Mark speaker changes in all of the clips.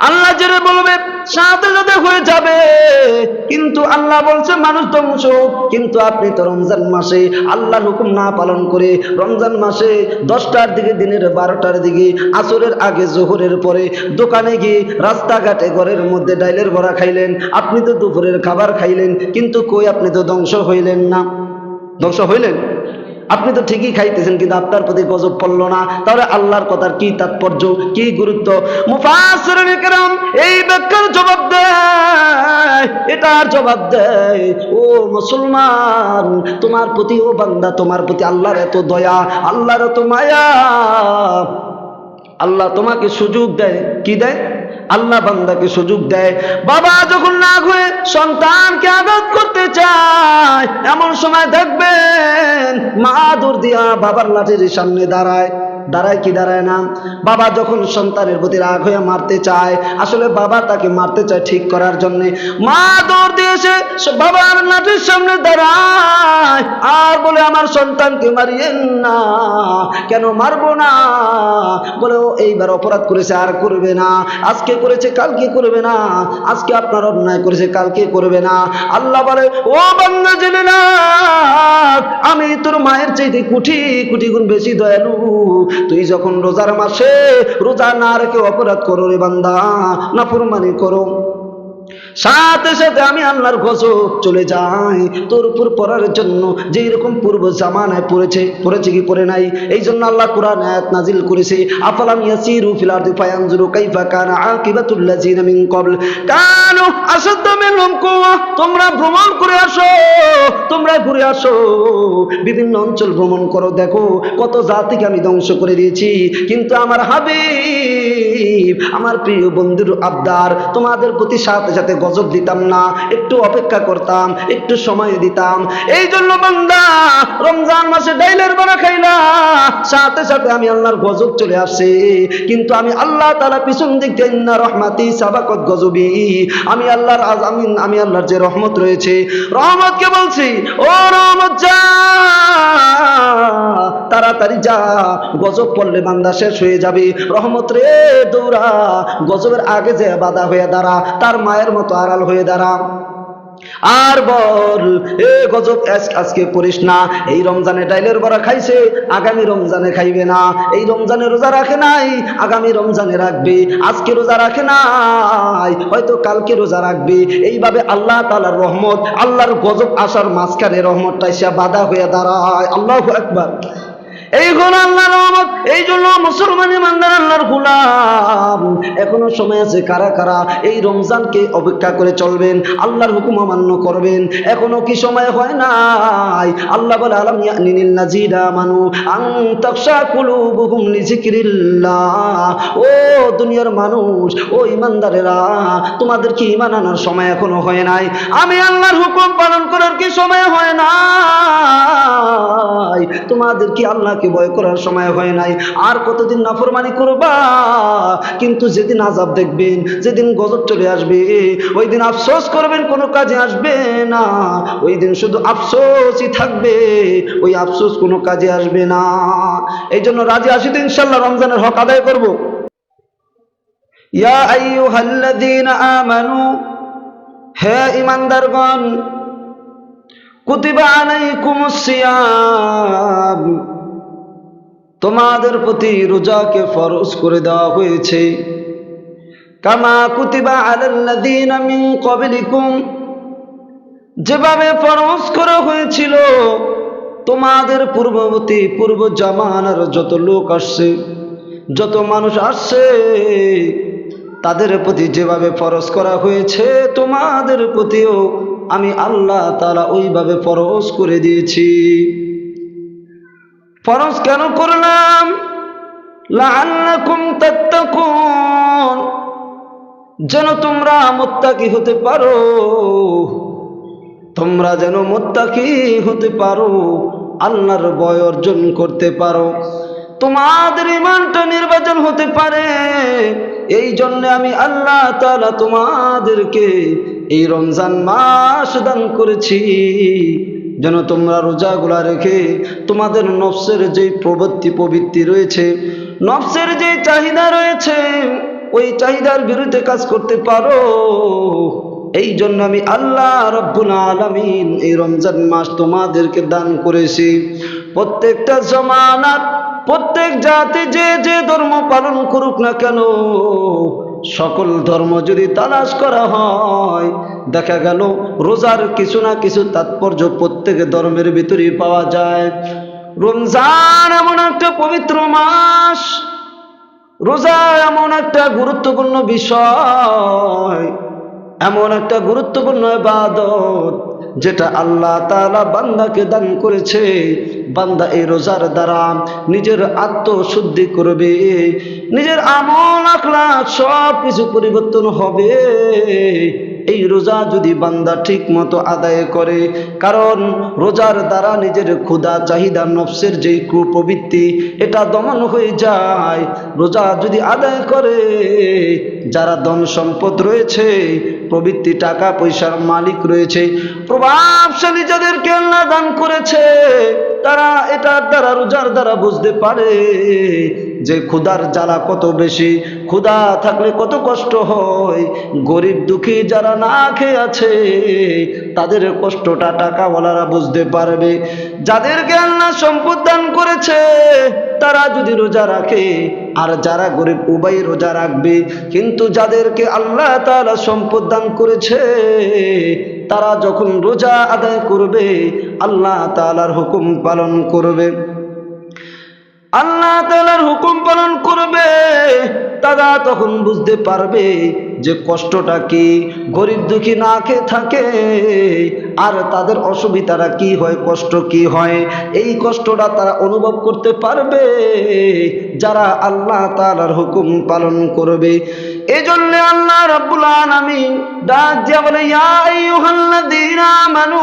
Speaker 1: আল্লাহ যেটা বলবে, সাথে সাথে হয়ে যাবে। কিন্তু আল্লাহ বলছে, মানুষ ধ্বংস কিন্তু আপনি তো রমজান মাসে আল্লাহর হুকুম না পালন করে রমজান মাসে দশটার দিকে, দিনের বারোটার দিকে, আসরের আগে, জোহরের পরে দোকানে গিয়ে রাস্তাঘাটে, ঘরের মধ্যে ডাইলের বড়া খাইলেন, আপনি তো দুপুরের খাবার খাইলেন, কিন্তু কই আপনি তো ধ্বংস হইলেন না? ধ্বংস হইলেন? আপনি তো ঠিকই খাইতেছেন, কিন্তু আপনার প্রতি গজব পড়ল না। তাহলে আল্লাহর কথার কি তাৎপর্য, কি গুরুত্ব? মুফাসরাম এই ব্যাখ্যার জবাব দেয়। এটার জবাব দেয়, ও মুসলমান, তোমার প্রতি, ও বান্দা, তোমার প্রতি আল্লাহর এত দয়া, আল্লাহর এত মায়া। আল্লাহ তোমাকে সুযোগ দেয়। কি দেয়? আল্লাহ বান্দাকে সুযোগ দেয়। বাবা যখন না হয়ে সন্তানকে আঘাত করতে চায়, এমন সময় দেখবেন মা দূর দিয়া বাবার লাঠির সামনে দাঁড়ায়। দাঁড়ায় কি দাঁড়ায় না? বাবা যখন সন্তানের প্রতি রাগ হয়ে মারতে চায়, আসলে বাবা তাকে মারতে চায় ঠিক করার জন্য। মা দৌড় দিয়ে এসে স- বাবার লাঠির সামনে দাঁড়ায়, আর বলে, আমার সন্তানকে মারিয়েন না, কেন মারবো না? বলে, ও এইবার অপরাধ করেছে, আর করবে না। আজকে করেছে, কালকে করবে না। আজকে আপনার অন্যায় করেছে, কালকে করবে না। আল্লাহ বলে, ও বান্দা জেনে না আমি তোর মায়ের চাইতে কুটি কুটি গুণ বেশি দয়ালু। তুই যখন রোজার মাসে রোজা না রেখে অপরাধ করো রে বান্দা না ফুরমানি করো। সাথে সাথে আমি আল্লাহর গজব চলে যাই। তোর উপর পড়ার জন্য যে এরকম পূর্ব জামানায় পড়েছে পড়েছে কি পড়ে নাই? এই জন্য আল্লাহ কোরআন আয়াত নাজিল করেছে, আফালাম ইয়াসিরু ফিল আরদি ফায়ানজুরু কাইফা কানা আকিবাতুল লাযিনা মিন ক্বাবল। কানু আসাদ্দা মিনহুম কুওয়া, তোমরা ভ্রমণ করে আসো, তোমরা ঘুরে আসো। বিভিন্ন অঞ্চল ভ্রমণ করো, দেখো কত জাতিকে আমি ধ্বংস করে দিয়েছি। কিন্তু আমার হাবিব, আমার প্রিয় বন্ধুর আবদার তোমাদের প্রতি সাথে সাথে গজব দিতাম না, একটু অপেক্ষা করতাম, একটু সময় দিতাম। এই জন্য বান্দা, রমজান মাসে ডাইলের বড়া খাইলা। সাথে সাথে আমি আল্লাহর গজব চলে আসে। কিন্তু আমি আল্লাহ তালা পিছন দিক দিয়ে ইন্না রহমাতি সাবাকত গজবি। আমি আল্লাহর আজ, আমি আমি আল্লাহর যে রহমত রয়েছে। রহমতকে বলছি? ও রহমত যা, তাড়াতাড়ি যা, গজব পড়লে বান্দা শেষ হয়ে যাবে। রহমত রে দৌড়া, গজবের আগে যে বাধা হয়ে দাঁড়া, তার মায়ের মতো আড়াল হয়ে দাঁড়া আর বল, এ গজব আজকে করিস না। এই রমজানে ডাইলের বড়া খাইছে, আগামী রমজানে খাইবে না। এই রমজানে রোজা রাখে নাই, আগামী রমজানে রাখবে। আজকে রোজা রাখে নাই, হয়তো কালকে রোজা রাখবে। এইভাবে আল্লাহ তালার রহমত, আল্লাহর গজব আসার মাঝখানে রহমতটা এসে বাধা হয়ে দাঁড়ায়। আল্লাহ একবার এই হলো আল্লাহর রহমত, এই জন্য মুসলমান ইমানদার আল্লাহর গোলাম। এখনও সময় আছে কারা কারা এই রমজানকে অপেক্ষা করে চলবেন, আল্লাহর হুকুম অমান্য করবেন। এখনও কি সময় হয় নাই? আল্লাহ বলে, আলাম ইয়ানিনিল নাজিরা মানু আন তাকশা কুলুবুহুম ও দুনিয়ার মানুষ, ও ইমানদারেরা, তোমাদের কি ইমান আনার সময় এখনও হয় নাই? আমি আল্লাহর হুকুম পালন করার কি সময় হয় নাই? তোমাদের কি আল্লাহকে ভয় করার সময় হয় নাই। আর কতদিন নাফরমানি করবা? কিন্তু যেদিন আজাব দেখবেন, যেদিন গজব চলে আসবে, ওই দিন আফসোস করবেন, কোনো কাজে আসবে না। ওই দিন শুধু আফসোসই থাকবে, ওই আফসোস কোনো কাজে আসবে না। এই জন্য রাজি আসি তো ইনশাল্লাহ রমজানের হক আদায় করব। হে ইমানদারগণ কুতিবা আলাইকুমুস সিয়াম। তোমাদের প্রতি রোজাকে ফরজ করে দেওয়া হয়েছে। কামা কুতিবা আলাল্লাযীনা মিন ক্বাবলিকুম। যেভাবে ফরজ করা হয়েছিল, তোমাদের পূর্ববর্তী পূর্ব জামানার যত লোক আসছে, যত মানুষ আসছে, তাদের প্রতি যেভাবে ফরজ করা হয়েছে, তোমাদের প্রতিও আমি আল্লাহ তালা ওইভাবে ফরজ করে দিয়েছি। ফরজ কেন করলাম? লাআল্লাকুম তাত্তাকুন। যেন তোমরা মোত্তাকি হতে পারো। তোমরা যেন মোত্তাকি হতে পারো, আল্লাহর ভয় অর্জন করতে পারো। তোমাদের ইমানটা নির্বাচন হতে পারে। এই জন্য আমি আল্লাহ তাআলা তোমাদেরকে এই রমজান মাস দান করেছি। যেন তোমরা রোজাগুলা রেখে তোমাদের নফসের যে প্রবৃত্তি প্রবৃত্তি রয়েছে, নফসের যে চাহিদা রয়েছে, ওই চাহিদার বিরুদ্ধে কাজ করতে পারো। এই জন্য আমি আল্লাহ রব্বুল আলমিন এই রমজান মাস তোমাদেরকে দান করেছি। প্রত্যেকটা জমানার প্রত্যেক জাতি যে যে ধর্ম পালন করুক না কেন সকল ধর্ম যদি তালাশ করা হয়, দেখা গেল রোজার কিছু না কিছু তাৎপর্য প্রত্যেক ধর্মের ভিতরেই পাওয়া যায়। রমজান এমন একটা পবিত্র মাস, রোজা এমন একটা গুরুত্বপূর্ণ বিষয়, এমন একটা গুরুত্বপূর্ণ ইবাদত যেটা আল্লাহ তাআলা বান্দাকে দান করেছে। বান্দা এই রোজার দ্বারা নিজের আত্মশুদ্ধি করবে, নিজের আমল আখলাক সব কিছু পরিবর্তন হবে। এই রোজা যদি বান্দা ঠিক মতো আদায় করে, কারণ রোজার দ্বারা নিজের ক্ষুধা, চাহিদা, নফসের যে কুপ্রবৃত্তি, এটা দমন হয়ে যায়। রোজা যদি আদায় করে, যারা ধন সম্পদ রয়েছে প্রবৃত্তি, টাকা, পয়সার মালিক রয়েছে, প্রভাবশালী যাদেরকে আল্লাহ দান করেছে, তারা এটার দ্বারা, রোজার দ্বারা বুঝতে পারে যে ক্ষুধার জ্বালা কত বেশি, ক্ষুধা থাকলে কত কষ্ট হয়, গরিব দুঃখী যারা না খেয়ে আছে, তাদের কষ্টটা টাকাওয়ালারা বুঝতে পারবে। যাদেরকে আল্লাহ সম্পদ দান করেছে, তারা যদি রোজা রাখে আর যারা গরিব উবাই রোজা রাখবে। কিন্তু যাদেরকে আল্লাহ তাআলা সম্পদ দান করেছে, তারা যখন রোজা আদায় করবে, আল্লাহ তালার হুকুম পালন করবে। আল্লাহ তালার হুকুম পালন করবে, তারা তখন বুঝতে পারবে যে কষ্টটা কি গরিব দুঃখী না খেয়ে থাকে? আর তাদের অসুবিধাটা কি হয়, কষ্ট কি হয়? এই কষ্টটা তারা অনুভব করতে পারবে যারা আল্লাহ তাআলার হুকুম পালন করবে। এই জন্য আল্লাহ রাব্বুল আলামিন ডাক দিয়া বলে, ইয়া আইয়ুহাল্লাযীনা আমানু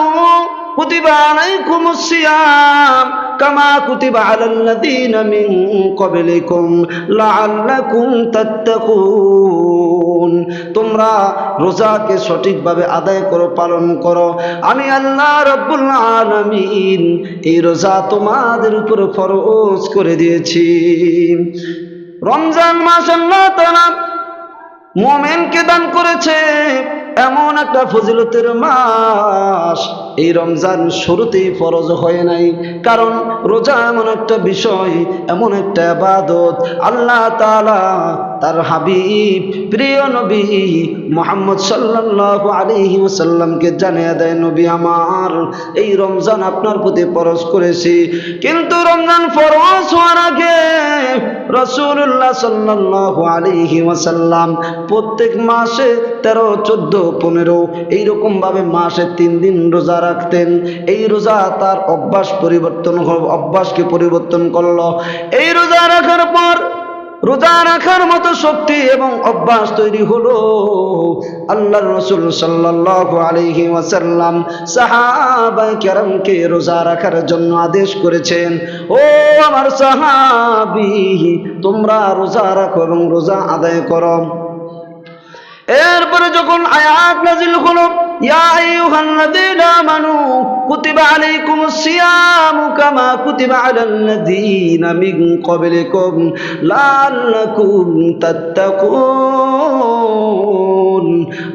Speaker 1: তোমরা রোজাকে সঠিকভাবে আদায় করো, পালন করো। আমি আল্লাহ রাব্বুল আলামিন এই রোজা তোমাদের উপর ফরজ করে দিয়েছি। রমজান মাস আল্লাহ তাআলা মোমেনকে দান করেছে। এমন একটা ফজিলতের মাস। এই রমজান শুরুতেই ফরজ হয় নাই। কারণ রোজা এমন একটা বিষয়, এমন একটা আবাদত। আল্লাহ তাআলা তার হাবিব, প্রিয় নবী মোহাম্মদ সাল্লাল্লাহু আলাইহি ওয়াসাল্লামকে জানিয়ে দেয়, নবী আমার, এই রমজান আপনার প্রতি ফরজ করেছি। কিন্তু রমজান ফরজ হওয়ার আগে রসুল্লাহ সাল্লাল্লাহু আলাইহি ওসাল্লাম প্রত্যেক মাসে তেরো, চোদ্দ পনেরো এইরকম ভাবে মাসে তিন দিন রোজা রাখতেন। এই রোজা তার অভ্যাস পরিবর্তন অভ্যাসকে পরিবর্তন করল। এই রোজা রাখার পর, রোজা রাখার মতো শক্তি এবং অভ্যাস তৈরি হলো। আল্লাহ রসুল সাল্লাল্লাহু আলাইহি ওয়াসাল্লাম সাহাবাই কেরামকে রোজা রাখার জন্য আদেশ করেছেন, ও আমার সাহাবি, তোমরা রোজা রাখো এবং রোজা আদায় করো। এরপরে যখন আয়াত নাজিল হলো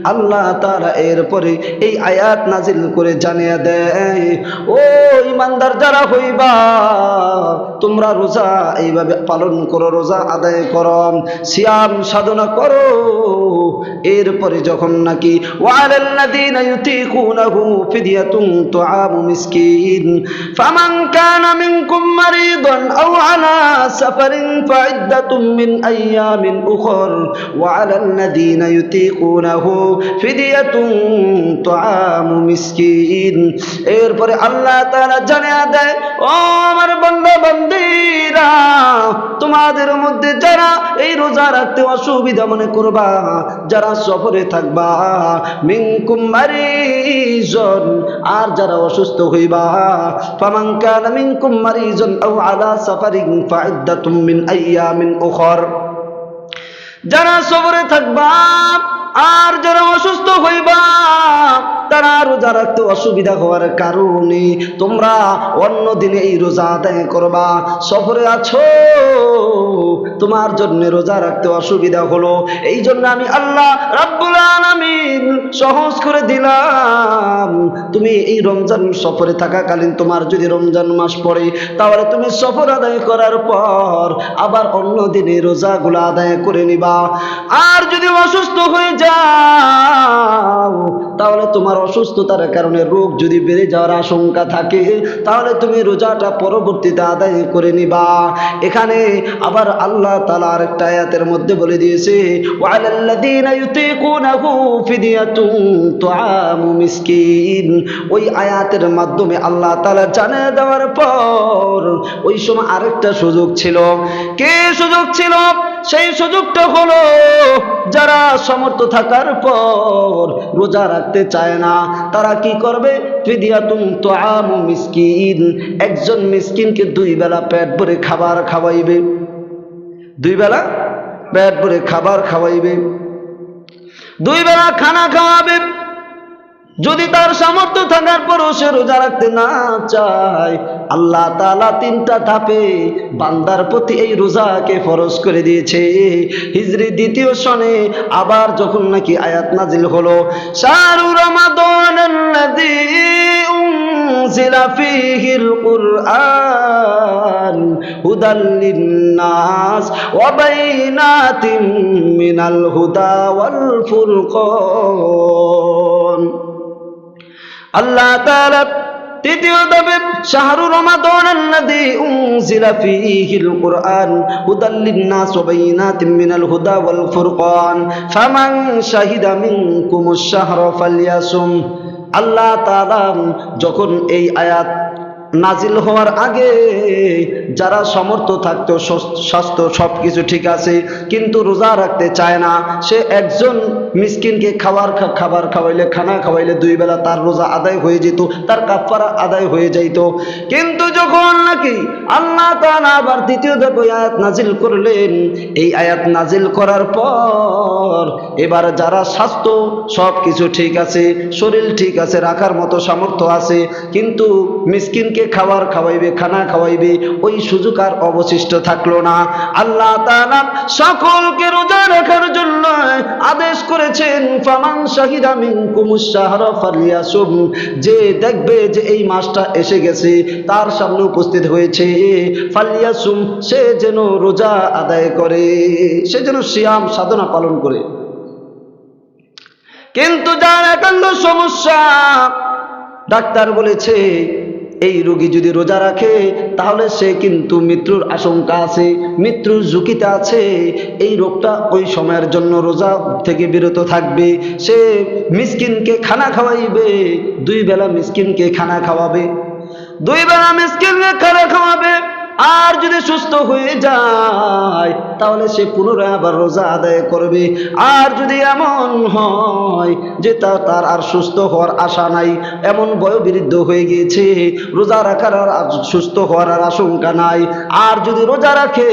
Speaker 1: আল্লাহ তাআলা এরপরে এই আয়াত নাজিল করে জানিয়ে দেয়, ও ইমানদার যারা হইবা, তোমরা রোজা এইভাবে পালন করো, রোজা আদায় করো, সিয়াম সাধনা করো। এরপরে যখন নাকি ওয়ালাল্লাযীনা ইউতিকুনাহু ফিদিয়াতুন তুআমু মিসকিন ফামান কানা মিনকুম মারিদান আও আলা সাফারিন ফাইদ্দাতুম মিন আইয়ামিন উখর ওয়ালাল্লাযীনা ইউতিকুনাহু ফিদিয়াতুন তুআমু মিসকিন এরপরে আল্লাহ তাআলা জানিয়ে দেয়, ও আমার বান্দা বান্দীরা তোমাদের মধ্যে যারা এই রোজা রাখতে অসুবিধা মনে করবা, যারা সফরে থাকবা, মিনকুম মারিজন। আর যারা অসুস্থ হইবা, ফামান কানা মিনকুম মারিজন আও আলা সাফারিন ফাইদ্দাতুম মিন আইয়ামিন উখর। যারা সফরে থাকবা আর যারা অসুস্থ হইবা, তারা রোজা রাখতে অসুবিধা হওয়ার কারণে তোমরা অন্য দিনে এই রোজা আদায় করবা। সফরে আছো, তোমার জন্য রোজা রাখতে অসুবিধা হলো। এই জন্য আমি আল্লাহ রাব্বুল আলামিন সহজ করে দিলাম, তুমি এই রমজান সফরে থাকাকালীন তোমার যদি রমজান মাস পড়ে, তাহলে তুমি সফর আদায় করার পর আবার অন্য দিনে রোজাগুলো আদায় করে নিবা। আর যদি অসুস্থ হয়ে যাও, তাহলে তোমার অসুস্থতার কারণে রোগ যদি বেড়ে যাওয়ার আশঙ্কা থাকে, তাহলে তুমি রোজাটা পরবর্তীতে আদায় করে নিবা। এখানে আবার আল্লাহ তালা আরেকটা আয়াতের মধ্যে বলে দিয়েছে ওই আয়াতের মাধ্যমে আল্লাহ তাআলা জানিয়ে দেওয়ার পর ওই সময় আরেকটা সুযোগ ছিল। কে সুযোগ ছিল? সেই সুযোগটা হলো যারা সমর্থ থাকার পর রোজা রাখতে চায় না, তারা কি করবে? মিসকিন। একজন মিসকিনকে দুই বেলা পেট ভরে খাবার খাওয়াইবে। দুই বেলা পেট ভরে খাবার খাওয়াইবে। দুই বেলা খানা খাওয়াবে। যদি তার সামর্থ্য থাকার পরও সে রোজা রাখতে না চায় আল্লাহ তাআলা তিনটা ধাপে বান্দার প্রতি এই রোজাকে ফরজ করে দিয়েছে হিজরি দ্বিতীয় সনে আবার যখন নাকি আয়াত নাজিল হলো শাহরু রমাদান أنزل فيه القرآن هدى للناس وبينات من الهدى والفرقان আল্লাহ তাআলা তৃতীয় দাবি, শাহরু রমাদান আল্লাযী উনজিলা ফীহিল কুরআন হুদাল লিন-নাস ওয়া বাইনাতিন মিনাল হুদা ওয়াল ফুরকান। ফামান আল্লাহ তাআলা যখন এই আয়াত নাজিল হওয়ার আগে যারা সমর্থ থাকতো, স্বাস্থ্য সব কিছু ঠিক আছে, কিন্তু রোজা রাখতে চায় না। সে একজন মিসকিনকে খাবার খাবার খাওয়াইলে, খানা খাওয়াইলে দুই বেলা তার রোজা আদায় হয়ে যেত, তার কাফারা আদায় হয়ে যাইত। কিন্তু যখন নাকি আল্লাহ আবার দ্বিতীয় ধাপে আয়াত নাজিল করলেন, এই আয়াত নাজিল করার পর এবার যারা স্বাস্থ্য সব কিছু ঠিক আছে, শরীর ঠিক আছে, রাখার মতো সামর্থ্য আছে, কিন্তু মিসকিনকে খাবার খাওয়াইবে, খানা খাওয়াইবে, ওই সুযোগ আর অবশিষ্ট থাকল না। আল্লাহ সকলকে রোজা রাখার জন্য আদেশ করেছেন, ফামান ফালিয়াসুম যে দেখবে যে এই মাসটা এসে গেছে, তার সামনে উপস্থিত হয়েছে। ফালিয়াসুম, সে যেন রোজা আদায় করে, সে যেন সিয়াম সাধনা পালন করে। কিন্তু যার একান্ত সমস্যা, ডাক্তার বলেছে এই রোগী যদি রোজা রাখে, তাহলে সে কিন্তু মৃত্যুর আশঙ্কা আছে, মৃত্যুর ঝুঁকিতে আছে। এই রোগটা ওই সময়ের জন্য রোজা থেকে বিরত থাকবে। সে মিসকিনকে খানা খাওয়াইবে, দুই বেলা মিসকিনকে খানা খাওয়াবে। দুই বেলা মিসকিনকে খানা খাওয়াবে। আর যদি সুস্থ হয়ে যায়, তাহলে সে পুনরায় আবার রোজা আদায় করবে। আর যদি এমন হয় যে তার আর সুস্থ হওয়ার আশা নাই, এমন বয়োবৃদ্ধ হয়ে গিয়েছে, রোজা রাখার আর সুস্থ হওয়ার আর আশঙ্কা নাই। আর যদি রোজা রাখে,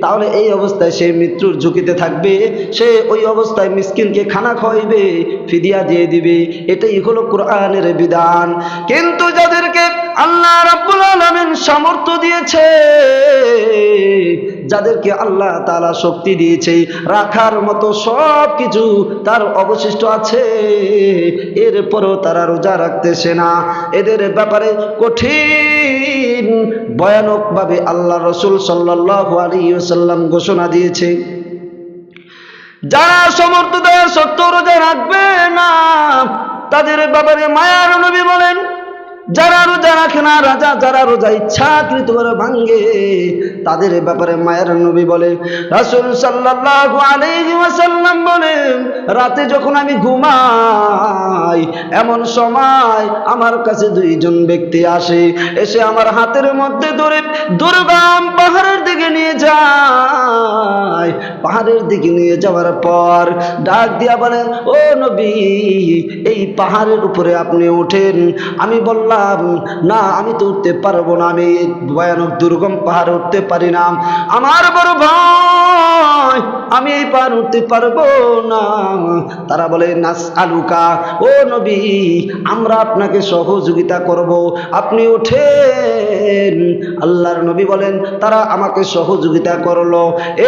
Speaker 1: তাহলে এই অবস্থায় সে মৃত্যুর ঝুঁকিতে থাকবে। সে ওই অবস্থায় মিসকিনকে খানা খাওয়াইবে, ফিদিয়া দিয়ে দিবে। এটাই হলো কোরআনের বিধান। কিন্তু যাদেরকে আল্লাহ রাব্বুল আলামিন সামর্থ্য দিয়েছে, যাদেরকে আল্লাহ তাআলা শক্তি দিয়েছে, রাখার মতো সব কিছু তার অবশিষ্ট আছে। এরপরও তারা রোজা রাখতেছে না। এদের ব্যাপারে কঠিন, ভয়ানকভাবে আল্লাহ রসুল সাল্লাল্লাহু আলাইহি ওয়াসাল্লাম ঘোষণা দিয়েছে। যারা সমর্থ দেয় সত্য রোজা রাখবে না, তাদের ব্যাপারে মায়ার নবী বলেন যারা রোজা রাখে না, রাজা যারা রোজা ইচ্ছাকৃত করে ভাঙ্গে, তাদের ব্যাপারে মায়ের নবী বলে, রাসূল সাল্লাল্লাহু আলাইহি ওয়াসাল্লাম বলেন রাতে যখন আমি ঘুমাই, এমন সময় আমার কাছে দুইজন ব্যক্তি আসে, এসে আমার হাতের মধ্যে ধরে দুর্গম পাহাড়ের দিকে নিয়ে যায়। পাহাড়ের দিকে নিয়ে যাওয়ার পর ডাক দিয়া বলেন, ও নবী, এই পাহাড়ের উপরে আপনি ওঠেন আমি বললাম না, আমি তো উঠতে পারব না, আমি ভয়ানক দুর্গম পাহাড়ে উঠতে পারি না। আমার বড় ভয় আমি এই পাহাড় উঠতে পারব না। তারা বলে নাস আলুকা ও নবী, আমরা আপনাকে সহযোগিতা করব। আপনি ওঠেন আল্লাহর নবী বলেন, তারা আমাকে সহযোগিতা করল।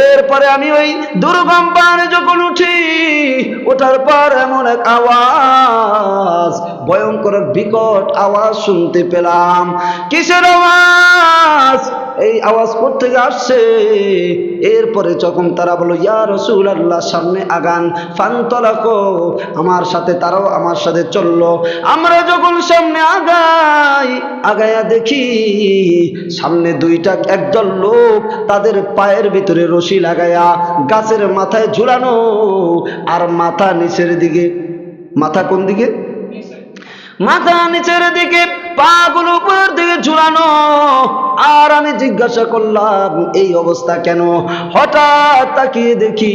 Speaker 1: এরপরে আমি ওই দুর্গম পাহাড়ে যখন উঠি, ওঠার পর এমন এক আওয়াজ ভয়ঙ্কর বিকট আওয়াজ শুনতে পেলাম। কিসের আওয়াজ? এই আওয়াজ থেকে আসছে? এরপরে যখন তারা বলো ইয়া রসুল আল্লাহ সামনে আগান, ফান্তলাকো। আমার সাথে তারাও আমার সাথে চলল। আমরা যখন সামনে আগাই, আগায়া দেখি সামনে দুইটা একদল লোক তাদের পায়ের ভিতরে রশি লাগায়া গাছের মাথায় ঝুলানো। আর মাথা নিচের দিকে, মাথা কোন দিকে? মাথা নিচের দিকে পাগুলো উপরের দিকে ঝুলানো। আমি জিজ্ঞাসা করলাম, এই অবস্থা কেন? হঠাৎ তাকিয়ে দেখি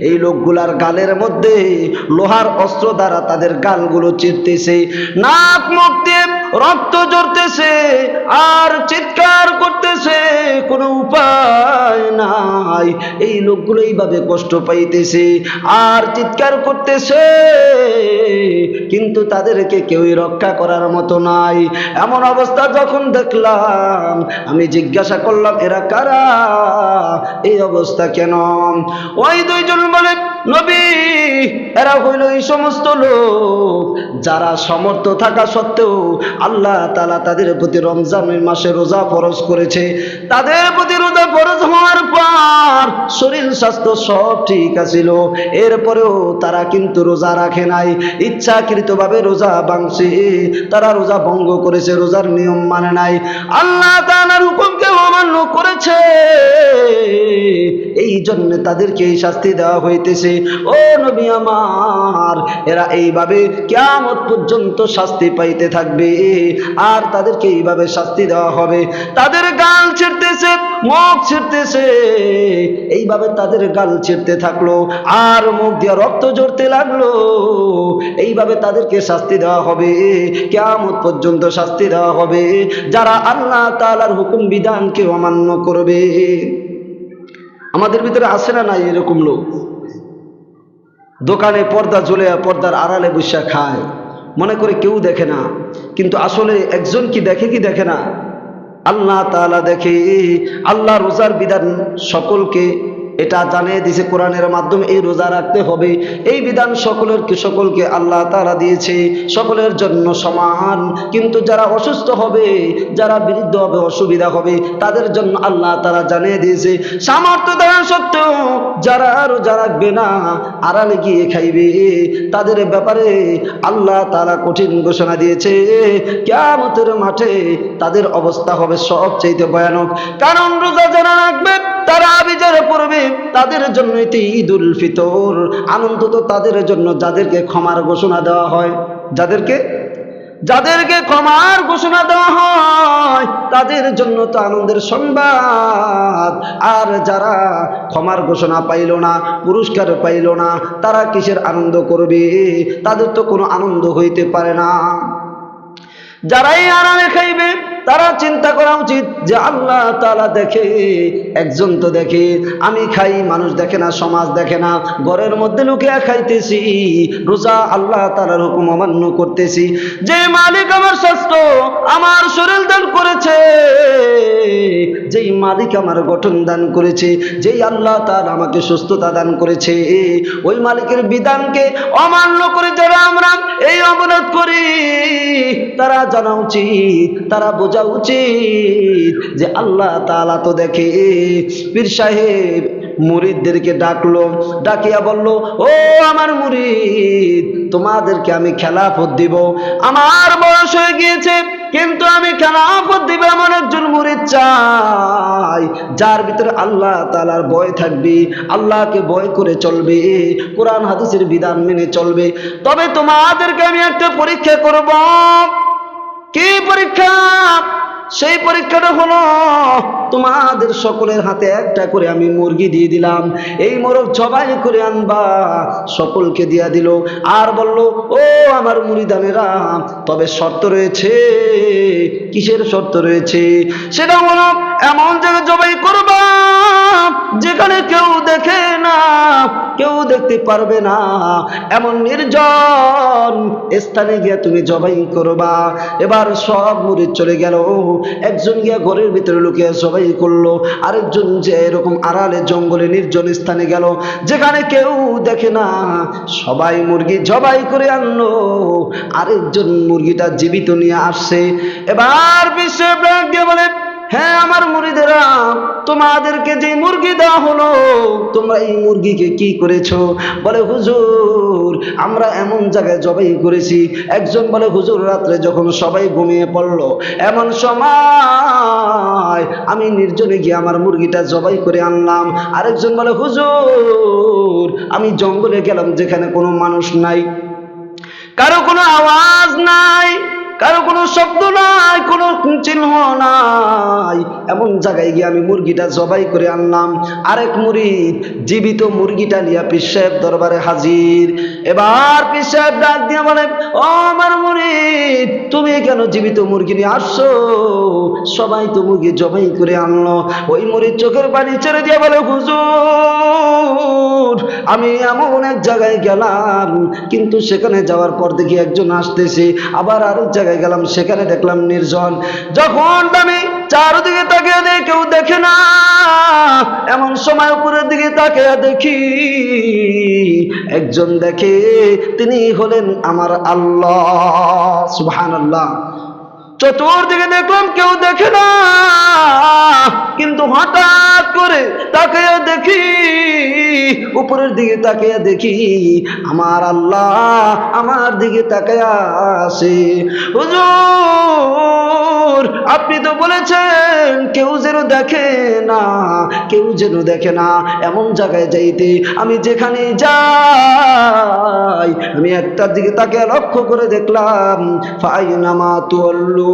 Speaker 1: এই লোকগুলার গালের মধ্যে লোহার অস্ত্র দ্বারা তাদের গালগুলো চিরতেছে। নাক, মুখ দিয়ে রক্ত জড়তেছে আর চিৎকার করতেছে। কোনো উপায় নাই। এই লোকগুলো এইভাবে কষ্ট পাইতেছে আর চিৎকার করতেছে। কিন্তু তাদেরকে কেউই রক্ষা করার মতো নাই। এমন অবস্থা যখন দেখলাম, আমি জিজ্ঞাসা করলাম এরা কারা? এই অবস্থা কেন? ওই দুইজন বলে নবী, এরা হইল এই সমস্ত লোক যারা সমর্থ থাকা সত্ত্বেও আল্লাহ তালা তাদের প্রতি রমজানের মাসে রোজা ফরজ করেছে। তাদের প্রতি রোজা ফরজ হওয়ার পর শরীর স্বাস্থ্য সব ঠিক আছিল। এরপরেও তারা কিন্তু রোজা রাখে নাই। ইচ্ছাকৃতভাবে রোজা ভাঙছে। তারা রোজা ভঙ্গ করেছে, রোজার নিয়ম মানে নাই। আল্লাহ তাআলার হুকুমকে অমান্য করেছে। এই জন্য তাদেরকে এই শাস্তি দেওয়া হইতেছে। ও নবী আমার, এরা এইভাবে কেয়ামত পর্যন্ত শাস্তি পাইতে থাকবে। আর তাদেরকে এইভাবে শাস্তি দেওয়া হবে। তাদের গাল ছিঁড়তেছে, মুখ ছিঁড়তেছে। এইভাবে তাদের গাল ছিঁড়তে থাকল আর মুখ দিয়ে রক্ত জড়তে লাগল। এইভাবে তাদেরকে শাস্তি দেওয়া হবে। কেয়ামত পর্যন্ত শাস্তি দেওয়া হবে। যারা আল্লাহ তাআলার হুকুম, বিধানকে অমান্য করবে। আমাদের ভিতরে আসে না নাই এরকম লোক? দোকানে পর্দা জ্বলে পর্দার আড়ালে বসিয়া খায়। মনে করে কেউ দেখে না। কিন্তু আসলে একজন কি দেখে কি দেখে না? আল্লাহ তালা দেখে, আল্লাহ রোজার বিধান সকলকে এটা জানিয়ে দিছে কোরআনের মাধ্যমে এই রোজা রাখতে হবে। এই বিধান সকলের সকলকে আল্লাহ তারা দিয়েছে, সকলের জন্য সমান। কিন্তু যারা অসুস্থ হবে, যারা বৃদ্ধ হবে, অসুবিধা হবে, তাদের জন্য আল্লাহ তারা জানিয়ে দিয়েছে। সামর্থ্য দেওয়া সত্ত্বেও যারা রোজা রাখবে না, আড়ালে গিয়ে খাইবে। তাদের ব্যাপারে আল্লাহ তারা কঠিন ঘোষণা দিয়েছে। কেমতের মাঠে তাদের অবস্থা হবে সবচেয়ে ভয়ানক। কারণ রোজা যারা রাখবে, তারা বিচারে পড়বে তাদের জন্য এটি ঈদ উল ফিতর। আনন্দ তো তাদের জন্য যাদেরকে ক্ষমার ঘোষণা দেওয়া হয়, যাদেরকে? যাদেরকে ক্ষমার ঘোষণা দেওয়া হয়, তাদের জন্য তো আনন্দের সংবাদ। আর যারা ক্ষমার ঘোষণা পাইল না, পুরস্কার পাইল না, তারা কিসের আনন্দ করবে? তাদের তো কোনো আনন্দ হইতে পারে না। যারাই আরামে খাইবে তারা চিন্তা করা উচিত যে আল্লাহ তালা দেখে, একজন তো দেখে, আমি খাই, মানুষ দেখে না, সমাজ দেখে না, ঘরের মধ্যে লুকিয়া খাইতেছি, রোজা আল্লাহ তালার হুকুম অমান্য করতেছি, যে মালিক আমার স্বাস্থ্য আমার শরীর দান করেছে, যেই মালিক আমার গঠন দান করেছে, যেই আল্লাহ তার আমাকে সুস্থতা দান করেছে, ওই মালিকের বিধানকে অমান্য করে যারা আমরা এই অবরোধ করি, তারা জানা উচিত, তারা বোঝা উচিত যে আল্লাহ তাআলা তো দেখে। পীর সাহেব মুরিদদেরকে ডাকলো, ডাকিয়া বলল, ও আমার মুরিদ, তোমাদেরকে আমি খেলাফত দিব। আমার বয়স হয়ে গিয়েছে, কিন্তু আমি খেলাফত দিব এমন একজন মুরিদ চাই, যার ভিতরে আল্লাহ তালার ভয় থাকবে, আল্লাহকে ভয় করে চলবে, কোরআন হাদিসের বিধান মেনে চলবে। তবে তোমাদেরকে আমি একটা পরীক্ষা করব। কি পরীক্ষা? সেই পরীক্ষাটা হলো, তোমাদের সকলের হাতে একটা করে আমি মুরগি দিয়ে দিলাম। এই মোরগ জবাই করে আনবা, সকলকে দিয়া দিল। আর বলল, ও আমার মুড়িদানেরা, তবে শর্ত রয়েছে। কিসের শর্ত রয়েছে? সেটা হলো, এমন জায়গায় জবাই করবা যেখানে কেউ দেখে না, কেউ দেখতে পারবে না। এমন নির্জন স্থানে গিয়ে তুমি জবাই করবা। এবার সব মুড়ি চলে গেল। একজন গিয়া ঘরের ভিতরে লুকিয়ে জবাই করল। আরেকজন যে এরকম আড়ালে জঙ্গলে নির্জন স্থানে গেল। যেখানে কেউ দেখে না, সবাই মুরগি জবাই করে আনলো। আরেকজন মুরগিটা জীবিত নিয়ে আসছে। এবার বিশ্ব বলে হ্যাঁ আমার মুড়িদেরা, তোমাদেরকে যে মুরগি দেওয়া হলো, তোমরা এই মুরগিকে কি করেছ? বলে, হুজুর, আমরা এমন জায়গায় জবাই করেছি। একজন বলে, হুজুর, রাত্রে যখন সবাই ঘুমিয়ে পড়ল, এমন সময় আমি নির্জনে গিয়ে আমার মুরগিটা জবাই করে আনলাম। আরেকজন বলে, হুজুর, আমি জঙ্গলে গেলাম যেখানে কোনো মানুষ নাই, কারও কোনো আওয়াজ নাই। কারও কোনো শব্দ নাই, কোনো চিহ্ন নাই। এমন জায়গায় গিয়ে আমি মুরগিটা জবাই করে আনলাম। আরেক মুরিদ জীবিত মুরগিটা নিয়ে পীর সাহেব দরবারে হাজির। এবার পীর সাহেব ডাক দিয়ে বলে, ও আমার মুরিদ, তুমি কেন জীবিত মুরগি নিয়ে আসছো? সবাই তো মুরগি জবাই করে আনলো। ওই মুরিদ চোখের পানি ছেড়ে দিয়ে বলে, হুজুর, আমি এমন এক জায়গায় গেলাম, কিন্তু সেখানে যাওয়ার পর দেখি একজন আসতেছে। আবার আরেক জায়গায় গেলাম, সেখানে দেখলাম নির্জন। যখন আমি চারদিকে তাকিয়ে দেখি কেউ দেখে না, এমন সময় উপরের দিকে তাকে দেখি, একজন দেখে তিনি হলেন আমার আল্লাহ, সুবহানাল্লাহ। চতুর্দিকে দেখলাম কেউ দেখে না। কিন্তু হঠাৎ করে তাকিয়ে দেখি, উপরের দিকে তাকিয়ে দেখি, আমার আল্লাহ আমার দিকে তাকিয়ে আসে হুজুর, আপনি তো বলেছেন কেউ যেন দেখে না, কেউ যেন দেখে না। এমন জায়গায় যাইতে আমি যেখানে যাই, আমি একটার দিকে তাকে লক্ষ্য করে দেখলাম, ফাইনামা তুয়াল্লু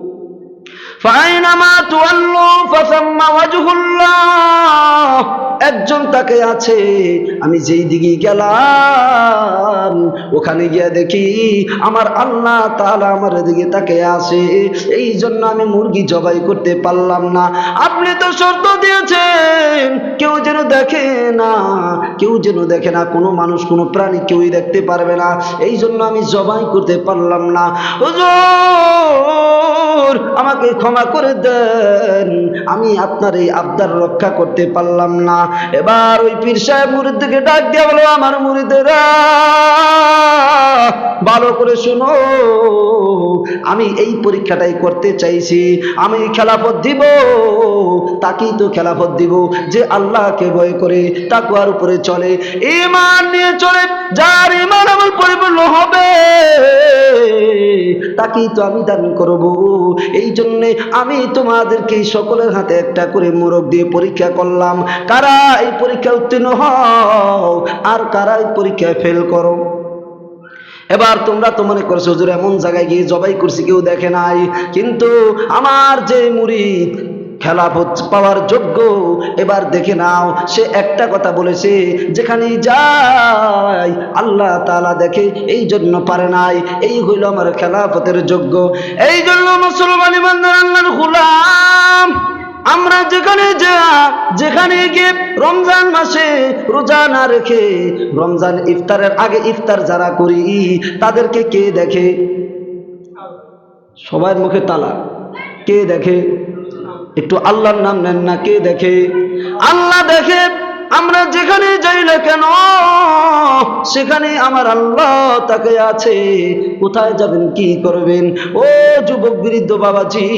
Speaker 1: একজন তাকে আছে, আমি যেই দিকে গেলাম, ওখানে গিয়ে দেখি আমার আল্লাহ তাআলা আমার দিকে তাকে আসে এই জন্য আমি মুরগি জবাই করতে পারলাম না। আপনি তো শর্ত দিয়েছেন, কেউ যেন দেখে না, কেউ যেন দেখে না, কোনো মানুষ, কোনো প্রাণী কেউই দেখতে পারবে না। এই জন্য আমি জবাই করতে পারলাম না। আমাকে করে দেন। আমি আপনার এই আবদার রক্ষা করতে পারলাম না। এবার ওই পীর সাহেব মুরিদ থেকে ডাক দিয়ে বলো, আমার মুরিদেরা ভালো করে শুনো। আমি এই পরীক্ষাটাই করতে চাইছি। আমি খেলাফত দিব, তাকেই তো খেলাফত দিব। যে আল্লাহকে ভয় করে তাকুয়ার উপরে চলে। ইমান নিয়ে চলে, যার ইমান আমার পরিপূর্ণ হবে, তাকেই তো আমি দান করব। এই জন্যে আমি তোমাদেরকে সকলের হাতে একটা করে মোরগ দিয়ে পরীক্ষা করলাম। কারা এই পরীক্ষা উত্তীর্ণ হও আর কারা এই পরীক্ষায় ফেল করো? এবার তোমরা তো মনে করছ, হুজুর, এমন জায়গায় গিয়ে জবাই করছি, কেউ দেখে নাই। কিন্তু আমার যে মুড়ি খেলাফত পাওয়ার যোগ্য। এবার দেখে নাও, সে একটা কথা বলেছে যেখানে যায়, আল্লাহ তালা দেখে, এই জন্য পারে নাই, এই হইল আমার খেলাফতের যোগ্য। এই জন্য মুসলমান ইমানদার, আল্লাহর গোলাম, আমরা যেখানে যা যেখানে গিয়ে রমজান মাসে রোজা না রেখে, রমজান ইফতারের আগে ইফতার যারা করি, তাদেরকে কে দেখে? সবার মুখে তালা। কে দেখে? একটু আল্লাহর নাম নেন না, কে দেখে? আল্লাহ দেখে, আমরা যেখানে যাই না কেন, সেখানে আমার আল্লাহ তাকে আছে। কোথায় যাবেন, কি করবেন? ও যুবক বৃদ্ধ বাবাজি,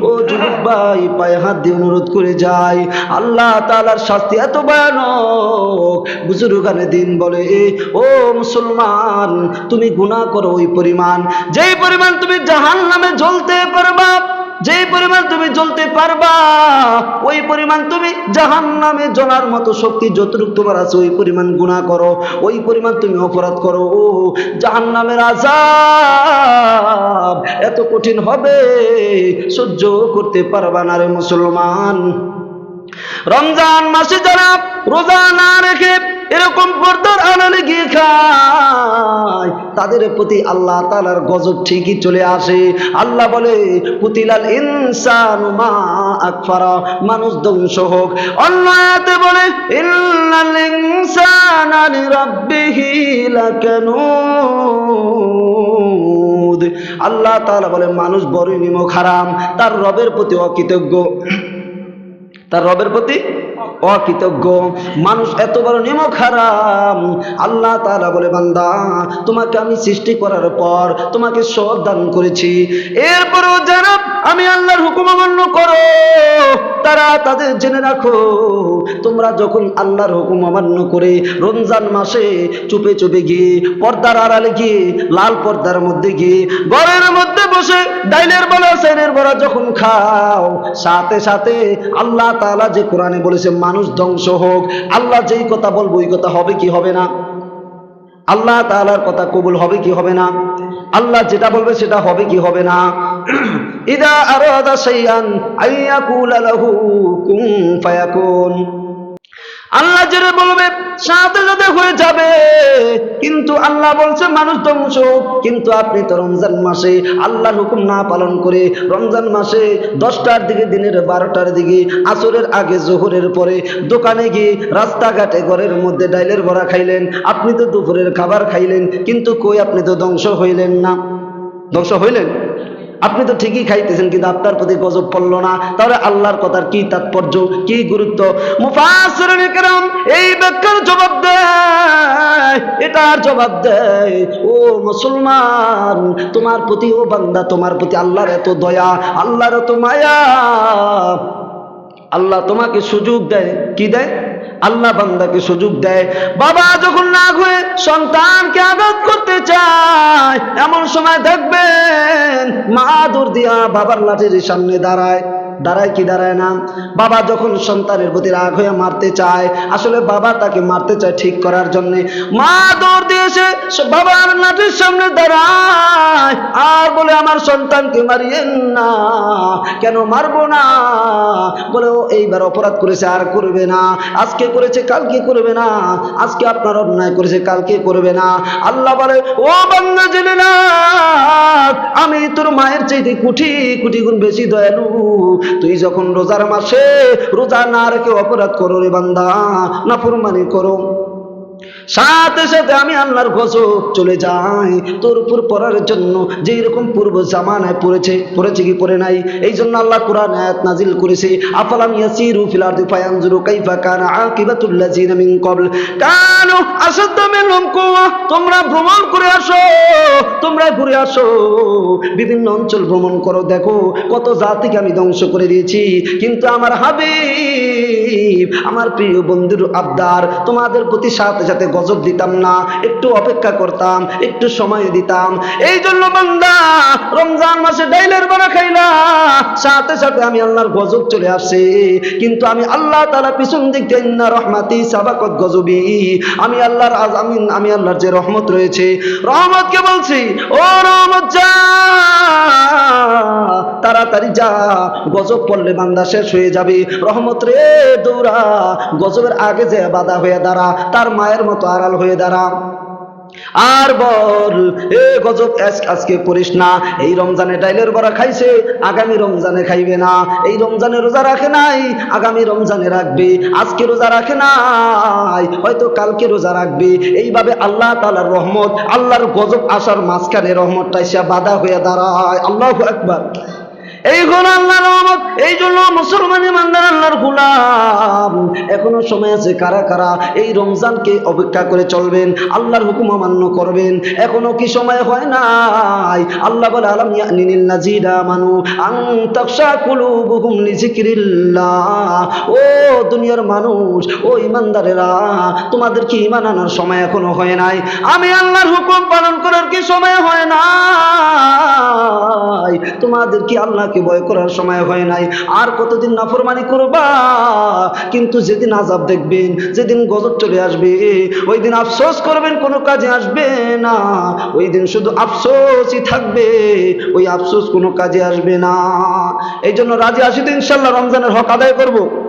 Speaker 1: ও যুবক ভাই, পায়ে হাত দিয়ে অনুরোধ করে যায় আল্লাহ তালার শাস্তি এত ভয়ানক। বুজুর্গানে দিন বলে, ও মুসলমান, তুমি গুনাহ করো ওই পরিমাণ। যেই পরিমাণ তুমি জাহান নামে জ্বলতে পারবা যেই পরিমাণ তুমি জ্বলতে পারবা, ওই পরিমাণ তুমি জাহান নামে জ্বলার মতো শক্তি যতটুকু তোমার আছে, ওই পরিমাণ গুণা করো, ওই পরিমাণ তুমি অপরাধ করো। ও জাহান নামের আজাব এত কঠিন হবে, সহ্য করতে পারবা না রে মুসলমান। রমজান মাসে যারা রোজা না রেখে এরকম পর্দার আড়ালে গিয়ে খায়। তাদের প্রতি আল্লাহ তালার গজব ঠিকই চলে আসে। আল্লাহ বলে পুতিলাল ইনসান মা আকফারা। মানুষ ধ্বংস হোক। অন্য আয়াতে বলে, ইন্নাল ইনসানা লিরাব্বিহি লাকানুদ। আল্লাহ তাআলা বলে, মানুষ বড়ই নিমক হারাম। তার রবের প্রতি অকৃতজ্ঞ। তার রবের প্রতি অকৃতজ্ঞ। মানুষ এত বড় নিমক হারাম। আল্লাহ তাআলা বলে, বান্দা, তোমাকে আমি সৃষ্টি করার পর তোমাকে সব দান করেছি। এরপরও যারা আমি আল্লাহর হুকুম অমান্য করো, তারা তাদের জেনে রাখো, তোমরা যখন আল্লাহর হুকুম অমান্য করে রমজান মাসে চুপে চুপে গিয়ে পর্দার আড়ালে গিয়ে, লাল পর্দার মধ্যে গিয়ে, ঘরের মধ্যে বসে, ডাইলের বলা সেনের বড়া যখন খাও, সাথে সাথে আল্লাহ তাআলা যে কোরআনে বলেছে, মানুষ ধ্বংস হোক, আল্লাহ যেই কথা বলব, ওই কথা হবে কি হবে না? আল্লাহ তালার কথা কবুল হবে কি হবে না? আল্লাহ যেটা বলবে সেটা হবে কি হবে না? ইদা ফায়াকুন। আল্লাহ যেটা বলবে, সাথে সাথে হয়ে যাবে। কিন্তু আল্লাহ বলছে, মানুষ ধ্বংস কিন্তু আপনি তো রমজান মাসে আল্লাহর হুকুম না পালন করে রমজান মাসে দশটার দিকে, দিনের বারোটার দিকে, আসরের আগে, জোহরের পরে দোকানে গিয়ে রাস্তাঘাটে, ঘরের মধ্যে ডাইলের বড়া খাইলেন। আপনি তো দুপুরের খাবার খাইলেন, কিন্তু কই আপনি তো ধ্বংস হইলেন না? ধ্বংস হইলেন? আপনি তো ঠিকই খাইতেছেন, কিন্তু আপনার প্রতি গজব পড়ল না। তাহলে আল্লাহর কথার কি তাৎপর্য, কি গুরুত্ব? মুফাসিরাম এই ব্যাখ্যার জবাব দেয়, এটার জবাব দেয়, ও মুসলমান, তোমার প্রতি, ও বান্দা, তোমার প্রতি আল্লাহর এত দয়া, আল্লাহর এত মায়া। আল্লাহ তোমাকে সুযোগ দেয়, কি দেয়? আল্লাহ বান্দাকে সুযোগ দেয়। বাবা যখন না হয়ে সন্তানকে আঘাত করতে চায়, এমন সময় দেখবেন মা দূর দিয়া বাবার লাঠির সামনে দাঁড়ায়। দাঁড়ায় কি দাঁড়ায় না? বাবা যখন সন্তানের প্রতি রাগ হয়ে মারতে চায়, আসলে বাবা তাকে মারতে চায় ঠিক করার জন্য। মা দৌড় দিয়েছে বাবার লাঠির সামনে দাঁড়ায়। আর বলে, আমার সন্তানকে মারিয়েন না, কেন মারবো না? বলে, ও এইবার অপরাধ করেছে, আর করবে না। আজকে করেছে, কালকে করবে না। আজকে আপনার অন্যায় করেছে, কালকে করবে না। আল্লাহ বলে, ও বান্দা জেনে আমি তোর মায়ের চাইতে কুটি কুটি গুণ বেশি দয়ালু। তুই যখন রোজার মাসে রোজা না রেখে অপরাধ করো রে বান্দা না ফুরমানি করো। সাথে সাথে আমি আল্লাহর গজব চলে যাই। তোর উপর পড়ার জন্য যে এরকম পূর্ব জামানায় পড়েছে পড়েছে কি পড়ে নাই? এই জন্য আল্লাহ কোরআন আয়াত নাজিল করেছে, আফালাম ইয়াসিরু ফিল আরদি ফায়ানজুরু কাইফা কানা আকিবাতুল লাযিনা মিন ক্বাবল। কানু আসাদ্দা মিনহুম কুওয়া, তোমরা ভ্রমণ করে আসো, তোমরা ঘুরে আসো। বিভিন্ন অঞ্চল ভ্রমণ করো, দেখো কত জাতিকে আমি ধ্বংস করে দিয়েছি। কিন্তু আমার হাবিব, আমার প্রিয় বন্ধুর আবদার তোমাদের প্রতি সাথে সাথে গজব দিতাম না, একটু অপেক্ষা করতাম, একটু সময় দিতাম। এই জন্য বান্দা, রমজান মাসে ডাইলের বড়া খাইলা। সাথে সাথে আমি আল্লাহর গজব চলে আসে। কিন্তু আমি আল্লাহ তালা পিছন দিক দিয়ে ইন্না রহমাতি সাবাকত গজবি। আমি আল্লাহর আজ, আমি আমি আল্লাহর যে রহমত রয়েছে, রহমতকে বলছি, ও রহমত যা, তাড়াতাড়ি যা, গজব পড়লে বান্দা শেষ হয়ে যাবে। রহমত রে, দৌড়া, গজবের আগে যে বাধা হয়ে দাঁড়া, তার মায়ের মতো আড়াল হয়ে দাঁড়া আর বল, এ গজব আজকে করিস না। এই রমজানে ডাইলের বড়া খাইছে আগামী রমজানে খাইবে না। এই রমজানে রোজা রাখে নাই, আগামী রমজানে রাখবে। আজকে রোজা রাখে নাই, হয়তো কালকে রোজা রাখবে। এইভাবে আল্লাহ তাআলার রহমত, আল্লাহর গজব আসার মাঝখানে রহমতটা এসে বাধা হয়ে দাঁড়ায়। আল্লাহ আকবার। এই হলো আল্লাহর রহমত, এই জন্য মুসলমান ইমানদার আল্লাহর গুলাম। এখনও সময় আছে কারা কারা এই রমজানকে অপেক্ষা করে চলবেন, আল্লাহর হুকুম অমান্য করবেন। এখনও কি সময় হয় নাই? আল্লাহ বলে, আলাম ইয়ানিনিল নাজিরা মানু আং তাকশা কুলুবুহুম লিজিকরিল্লাহ ও দুনিয়ার মানুষ, ও ইমানদারেরা, তোমাদের কি ইমান আনার সময় এখনও হয় নাই? আমি আল্লাহর হুকুম পালন করার কি সময় হয় নাই? তোমাদের কি আল্লাহকে ভয় করার সময় হয় নাই। আর কতদিন নাফরমানি করবা? কিন্তু যেদিন আজাব দেখবেন, যেদিন গজব চলে আসবে, ওই দিন আফসোস করবেন, কোনো কাজে আসবে না। ওই দিন শুধু আফসোসই থাকবে, ওই আফসোস কোনো কাজে আসবে না। এই জন্য রাজি আসি তো ইনশাল্লাহ রমজানের হক আদায় করব।